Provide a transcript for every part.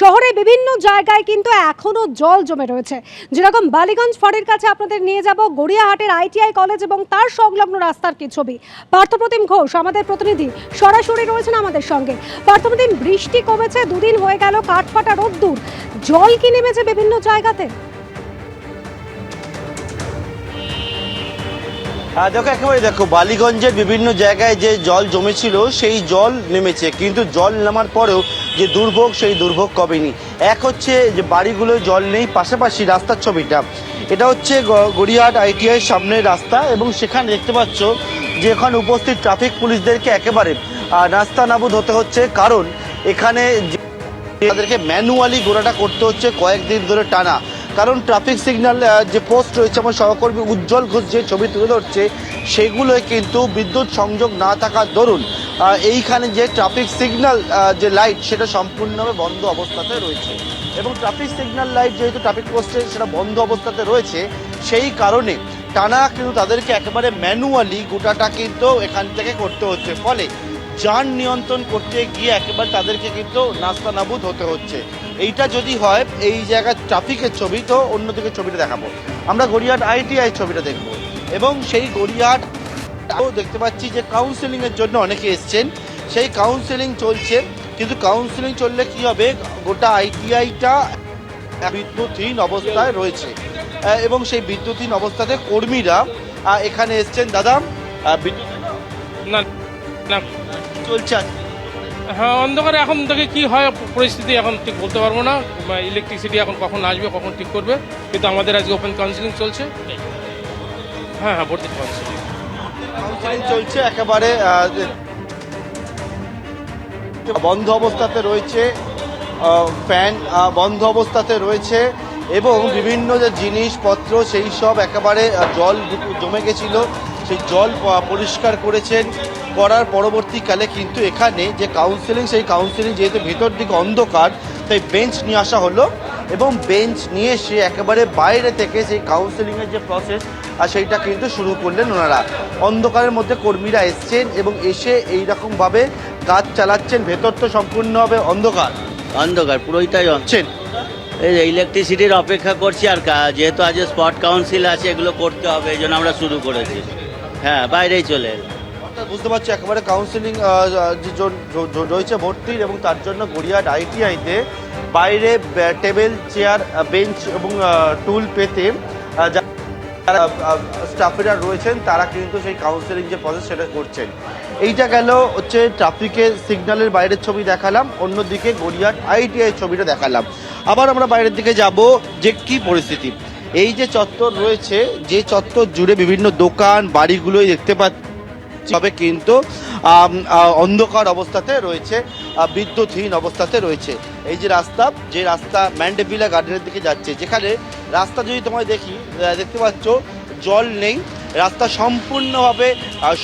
শহরে বিভিন্ন জায়গায় কিন্তু এখনও জল জমে রয়েছে। যেরকম বালিগঞ্জ ফড়ের কাছে আপনাদের নিয়ে যাব গড়িয়াহাটের আইটিআই কলেজ এবং তার সংলগ্ন রাস্তার কি ছবি। পার্থপ্রতিম ঘোষ, আমাদের প্রতিনিধি, সরাসরি রয়েছেন আমাদের সঙ্গে। পার্থপ্রতিম বৃষ্টি কমেছে, দুদিন হয়ে গেল কাঠফাটা রোদ্দুর জল কি নেমেছে বিভিন্ন জায়গাতে? হ্যাঁ দেখো, একেবারে দেখো, বালিগঞ্জের বিভিন্ন জায়গায় যে জল জমেছিল, সেই জল নেমেছে। কিন্তু জল নামার পরেও যে দুর্ভোগ, সেই দুর্ভোগ কমেনি এক হচ্ছে যে বাড়িগুলোয় জল নেই, পাশাপাশি রাস্তার ছবিটা। এটা হচ্ছে গড়িয়াহাট আইটিআই সামনের রাস্তা এবং সেখানে দেখতে পাচ্ছ যে এখানে উপস্থিত ট্রাফিক পুলিশদেরকে একেবারে নাস্তা নাবুদ হতে হচ্ছে। কারণ এখানে তাদেরকে ম্যানুয়ালি গোড়াটা করতে হচ্ছে কয়েকদিন ধরে টানা। কারণ ট্রাফিক সিগন্যাল যে পোস্ট রয়েছে, আমার সহকর্মী উজ্জ্বল ঘোষ যে ছবি তুলে ধরছে, সেগুলোয় কিন্তু বিদ্যুৎ সংযোগ না থাকার দরুন এইখানে যে ট্রাফিক সিগন্যাল যে লাইট সেটা সম্পূর্ণভাবে বন্ধ অবস্থাতে রয়েছে। এবং ট্রাফিক সিগন্যাল লাইট যেহেতু ট্রাফিক পোস্টে সেটা বন্ধ অবস্থাতে রয়েছে, সেই কারণে টানা কিন্তু তাদেরকে একেবারে ম্যানুয়ালি গোটাটা কিন্তু এখান থেকে করতে হচ্ছে। ফলে যান নিয়ন্ত্রণ করতে গিয়ে একেবারে তাদেরকে কিন্তু নাস্তা নাবুদ হতে হচ্ছে। এইটা যদি হয়, এই জায়গায় ট্রাফিকের ছবি, তো অন্যদিকে ছবিটা দেখাবো। আমরা গড়িয়াহাট আইটিআই ছবিটা দেখব। এবং সেই গড়িয়াহাট দেখতে পাচ্ছি যে কাউন্সেলিং এর জন্য অনেকে এসছেন। সেই কাউন্সেলিং চলছে কিন্তু কাউন্সেলিং চললে কি হবে? গোটা আইটিআইটা বিদ্যুৎহীন অবস্থায় রয়েছে। এবং সেই বিদ্যুৎহীন অবস্থাতে কর্মীরা এখানে এসছেন। দাদা বিদ্যুৎ না না। চলছে। হ্যাঁ অন্ধকারে এখন থেকে কি হয় পরিস্থিতি এখন ঠিক বলতে পারব না। ইলেকট্রিসিটি এখন কখন আসবে কখন ঠিক করবে। কিন্তু আমাদের আজকে ওপেন কাউন্সিলিং চলছে। হ্যাঁ হ্যাঁ ভর্তি কাউন্সেলিং চলছে একেবারে বন্ধ অবস্থাতে রয়েছে ফ্যান বন্ধ অবস্থাতে রয়েছে এবং বিভিন্ন যে জিনিসপত্র সেই সব একেবারে জল জমে গেছিল। সেই জল পরিষ্কার করেছেন। করার পরবর্তীকালে কিন্তু এখানে যে কাউন্সেলিং সেই কাউন্সেলিং যেহেতু ভেতর দিকে অন্ধকার, তাই বেঞ্চ নিয়ে আসা হলো এবং বেঞ্চ নিয়ে এসে একেবারে বাইরে থেকে সেই কাউন্সেলিংয়ের যে প্রসেস আর সেইটা কিন্তু শুরু করলেন ওনারা। অন্ধকারের মধ্যে কর্মীরা এসছেন এবং এসে এই রকমভাবে কাজ চালাচ্ছেন। ভেতর তো সম্পূর্ণভাবে অন্ধকার। অন্ধকার পুরোইটাই হচ্ছেন এই ইলেকট্রিসিটির অপেক্ষা করছি আর যেহেতু আজ স্পট কাউন্সিল আছে এগুলো করতে হবে এই জন্য আমরা শুরু করেছি। হ্যাঁ বাইরেই চলে। অর্থাৎ বুঝতে পারছি একেবারে কাউন্সিলিং রয়েছে ভর্তির এবং তার জন্য গড়িয়াহাট আইটিআইতে বাইরে টেবিল চেয়ার বেঞ্চ এবং টুল পেতে যারা স্টাফেরা রয়েছেন, তারা কিন্তু সেই কাউন্সিলিং যে প্রসেস সেটা করছেন। এইটা গেল হচ্ছে ট্রাফিকের সিগন্যালের বাইরের ছবি দেখালাম, অন্যদিকে গড়িয়াহাট আইটিআই ছবিটা দেখালাম। আবার আমরা বাইরের দিকে যাব, যে কি পরিস্থিতি? এই যে চত্বর রয়েছে, যে চত্বর জুড়ে বিভিন্ন দোকান, বাড়িগুলোই দেখতে পাচ্ছি, তবে কিন্তু অন্ধকার অবস্থাতে রয়েছে বিদ্যুৎহীন অবস্থাতে রয়েছে। এই যে রাস্তা যে রাস্তা ম্যান্ডেভিলা গার্ডেনের দিকে যাচ্ছে, যেখানে রাস্তা যদি তোমায় দেখি দেখতে পাচ্ছ, জল নেই, রাস্তা সম্পূর্ণভাবে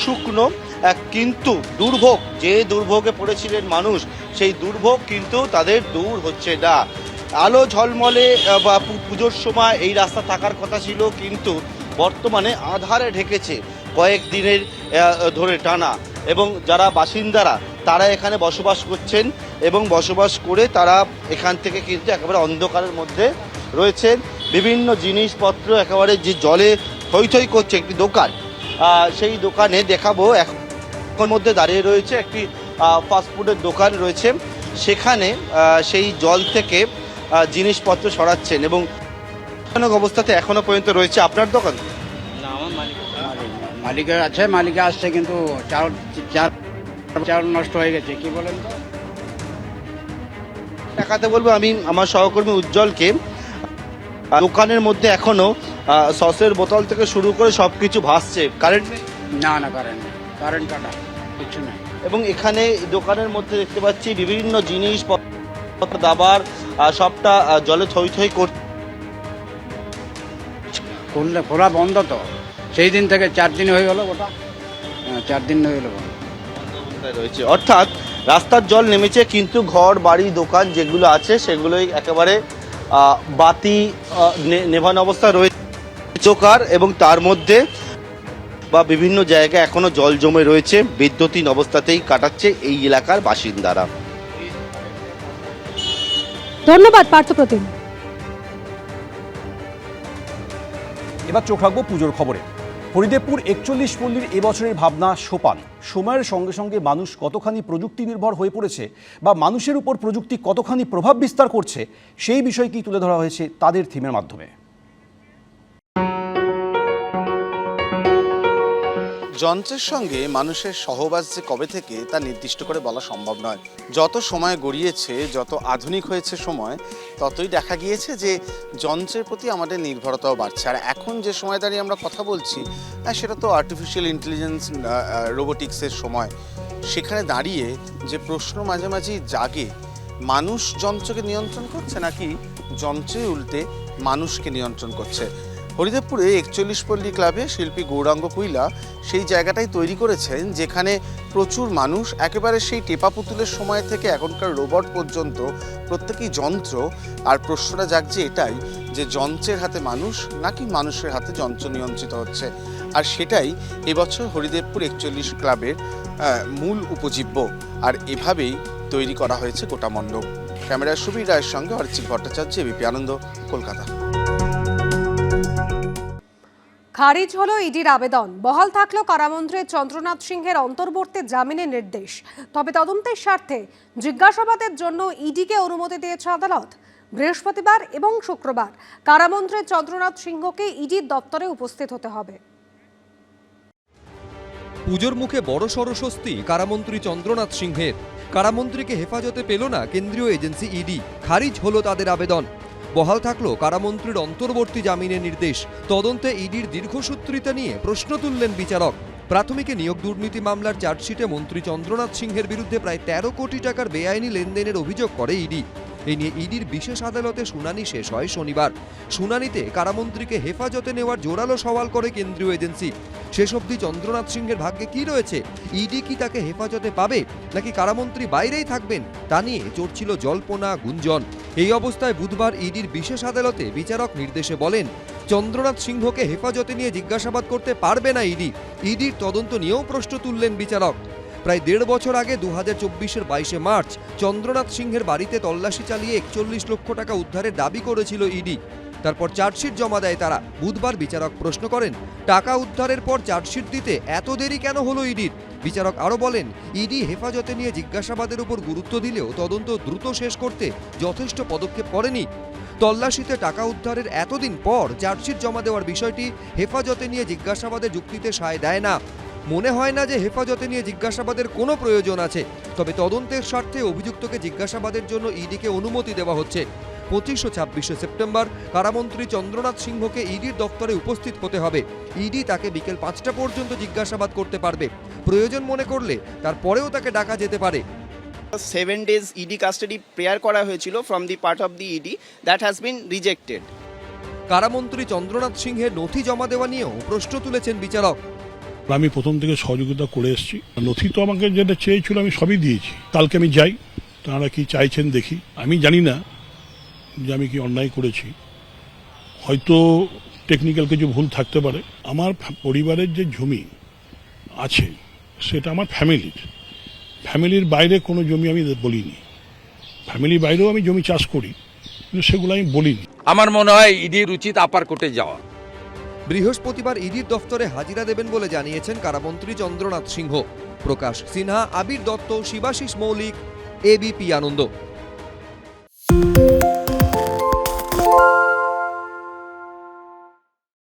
শুকনো কিন্তু দুর্ভোগ, যে দুর্ভোগে পড়েছিলেন মানুষ, সেই দুর্ভোগ কিন্তু তাদের দূর হচ্ছে না। আলো ঝলমলে বা পুজোর সময় এই রাস্তা থাকার কথা ছিল, কিন্তু বর্তমানে আধারে ঢেকেছে কয়েক দিনের ধরে টানা। এবং যারা বাসিন্দারা, তারা এখানে বসবাস করছেন এবং বসবাস করে তারা এখান থেকে কিন্তু একেবারে অন্ধকারের মধ্যে রয়েছেন। বিভিন্ন জিনিসপত্র একেবারে যে জলে থই থই করছে একটি দোকান সেই দোকানে দেখাবো এখন মধ্যে দাঁড়িয়ে রয়েছে একটি ফাস্টফুডের দোকান রয়েছে। সেখানে সেই জল থেকে জিনিসপত্র সরাচ্ছেন এবং অবস্থাতে এখনও পর্যন্ত রয়েছে আপনার দোকান? মালিকের আছে মালিকে আসছে কিন্তু চাল চাল চাল নষ্ট হয়ে গেছে কি বলেন তো? দেখাতে বলব আমি আমার সহকর্মী উজ্জ্বলকে দোকানের মধ্যে এখনও সসের বোতল থেকে শুরু করে সবকিছু ভাসছে। কারেন্ট না না কারেন্ট কারেন্ট কাটা কিছু না এবং এখানে দোকানের মধ্যে দেখতে পাচ্ছি বিভিন্ন জিনিসপত্র দাবার সবটা জলে থই থই করছে। খুললে খোলা বন্ধ তো। সেই দিন থেকে চার দিন হয়ে গেল ওটা হ্যাঁ, চার দিন হয়ে গেল। রয়েছে। অর্থাৎ রাস্তার জল নেমেছে কিন্তু ঘর বাড়ি দোকান যেগুলো আছে সেগুলোই একেবারে বাতি নে- নেভানো অবস্থা রয়েছে চোকার এবং তার মধ্যে বা বিভিন্ন জায়গায় এখনও জল জমে রয়েছে। বিদ্যুতীন অবস্থাতেই কাটাচ্ছে এই এলাকার বাসিন্দারা। ধন্যবাদ পার্থপ্রতিম এবার চোখ রাখব পুজোর খবরে। হরিদেবপুর একচল্লিশ পল্লীর এবছরের ভাবনা সোপান। সময়ের সঙ্গে সঙ্গে মানুষ কতখানি প্রযুক্তি নির্ভর হয়ে পড়েছে বা মানুষের উপর প্রযুক্তি কতখানি প্রভাব বিস্তার করছে, সেই বিষয়কেই তুলে ধরা হয়েছে তাদের থিমের মাধ্যমে। যন্ত্রের সঙ্গে মানুষের সহবাস যে কবে থেকে তা নির্দিষ্ট করে বলা সম্ভব নয়। যত সময় গড়িয়েছে যত আধুনিক হয়েছে সময় ততই দেখা গিয়েছে যে যন্ত্রের প্রতি আমাদের নির্ভরতাও বাড়ছে। আর এখন যে সময় দাঁড়িয়ে আমরা কথা বলছি হ্যাঁ, সেটা তো আর্টিফিশিয়াল ইন্টেলিজেন্স রোবোটিক্সের সময়। সেখানে দাঁড়িয়ে যে প্রশ্ন মাঝে মাঝেই জাগে মানুষ যন্ত্রকে নিয়ন্ত্রণ করছে নাকি যন্ত্রে উল্টে মানুষকে নিয়ন্ত্রণ করছে? হরিদেবপুরে একচল্লিশ পল্লী ক্লাবে শিল্পী গৌরাঙ্গ কুইলা সেই জায়গাটাই তৈরি করেছেন, যেখানে প্রচুর মানুষ, একেবারে সেই টেপা পুতুলের সময় থেকে এখনকার রোবট পর্যন্ত প্রত্যেকেই যন্ত্র। আর প্রশ্নটা জাগছে এটাই যে যন্ত্রের হাতে মানুষ নাকি মানুষের হাতে যন্ত্র নিয়ন্ত্রিত হচ্ছে? আর সেটাই এবছর হরিদেবপুর একচল্লিশ ক্লাবের মূল উপজীব্য। আর এভাবেই তৈরি করা হয়েছে গোটা মণ্ডপ। ক্যামেরার সুবীর রায়ের সঙ্গে অর্চিত ভট্টাচার্য, এবিপি আনন্দ, কলকাতা। খারিজ হলো ইডির আবেদন। বহাল থাকল কারামন্ত্রী চন্দ্রনাথ সিংহের অন্তর্বর্তী জামিনের নির্দেশ। তবে তদন্তের স্বার্থে জিজ্ঞাসাবাদের জন্য ইডিকে অনুমতি দিয়েছে আদালত। বৃহস্পতিবার এবং শুক্রবার কারামন্ত্রী চন্দ্রনাথ সিংহকে ইডির দপ্তরে উপস্থিত হতে হবে। পুজোর মুখে বড় সড় স্বস্তি কারামন্ত্রী চন্দ্রনাথ সিংহের। কারামন্ত্রীকে হেফাজতে পেল না কেন্দ্রীয় এজেন্সি ইডি। খারিজ হলো তাদের আবেদন। বহাল থাকল কারামন্ত্রীর অন্তর্বর্তী জামিনের নির্দেশ। তদন্তে ইডির দীর্ঘসূত্রিতা নিয়ে প্রশ্ন তুললেন বিচারক। প্রাথমিকে নিয়োগ দুর্নীতি মামলার চার্জশিটে মন্ত্রী চন্দ্রনাথ সিংহের বিরুদ্ধে প্রায় তেরো কোটি টাকার বেআইনি লেনদেনের অভিযোগ করে ইডি। এ নিয়ে ইডির বিশেষ আদালতে শুনানি শেষ হয় শনিবার। শুনানিতে কারামন্ত্রীকে হেফাজতে নেওয়ার জোরালো সওয়াল করে কেন্দ্রীয় এজেন্সি। শেষ অবধি চন্দ্রনাথ সিংহের ভাগ্যে কি রয়েছে? ইডি কি তাকে হেফাজতে পাবে? নাকি কারামন্ত্রী বাইরেই থাকবেন? তা নিয়ে চড়ছিল জল্পনা গুঞ্জন। এই অবস্থায় বুধবার ইডির বিশেষ আদালতে বিচারক নির্দেশে বলেন, চন্দ্রনাথ সিংহকে হেফাজতে নিয়ে জিজ্ঞাসাবাদ করতে পারবে না ইডি। ইডির তদন্ত নিয়েও প্রশ্ন তুললেন বিচারক। প্রায় দেড় বছর আগে দু হাজার চব্বিশের বাইশে মার্চ চন্দ্রনাথ সিংহের বাড়িতে তল্লাশি চালিয়ে একচল্লিশ লক্ষ টাকা উদ্ধারের দাবি করেছিল ইডি। তারপর চার্জশিট জমা দেয় তারা। বুধবার বিচারক প্রশ্ন করেন, টাকা উদ্ধারের পর চার্জশিট দিতে এত দেরি কেন হলো ইডির? বিচারক আরও বলেন, ইডি হেফাজতে নিয়ে জিজ্ঞাসাবাদের উপর গুরুত্ব দিলেও তদন্ত দ্রুত শেষ করতে যথেষ্ট পদক্ষেপ করেনি। তল্লাশিতে টাকা উদ্ধারের এতদিন পর চার্জশিট জমা দেওয়ার বিষয়টি হেফাজতে নিয়ে জিজ্ঞাসাবাদের যুক্তিতে সায় দেয় না। মনে হয় না যে হেফাজতে নিয়ে জিজ্ঞাসাবাদের কোনো প্রয়োজন আছে, তবে তদন্তের স্বার্থে অভিযুক্তকে জিজ্ঞাসাবাদের জন্য ইডিকে অনুমতি দেওয়া হচ্ছে। পঁচিশ ও ছাব্বিশে সেপ্টেম্বর। কারামন্ত্রী চন্দ্রনাথ সিংহকে ইডির দপ্তরে উপস্থিত হতে হবে। ইডি তাকে বিকেল পাঁচটা পর্যন্ত জিজ্ঞাসাবাদ করতে পারবে। প্রয়োজন মনে করলে তারপরেও তাকে ডাকা যেতে পারে। Seven days ED custody prayer করা হয়েছিল from the part of the ED that has been rejected. কারামন্ত্রী Chandranath সিংহের নথি জমা দেওয়া নিয়েও প্রশ্ন তুলেছেন বিচারক। আমি প্রথম থেকে সহযোগিতা করে এসেছি। নথি তো আমাকে যেটা চেয়েছিল আমি সবই দিয়েছি। কালকে আমি যাই তারা কি চাইছেন দেখি। আমি জানি না যে আমি কি অন্যায় করেছি হয়তো টেকনিক্যাল কিছু ভুল থাকতে পারে। আমার পরিবারের যে জমি আছে সেটা আমার ফ্যামিলির। ফ্যামিলির বাইরে কোনো জমি আমি বলিনি। ফ্যামিলির বাইরেও আমি জমি চাষ করি কিন্তু সেগুলো আমি বলিনি। আমার মনে হয় ইডির উচিত আপার কোর্টে যাওয়া। বৃহস্পতিবার ইডির দফতরে হাজিরা দেবেন বলে জানিয়েছেন কারামন্ত্রী চন্দ্রনাথ সিংহ। প্রকাশ সিনহা আবির দত্ত শিবাশিস মৌলিক এবিপি আনন্দ।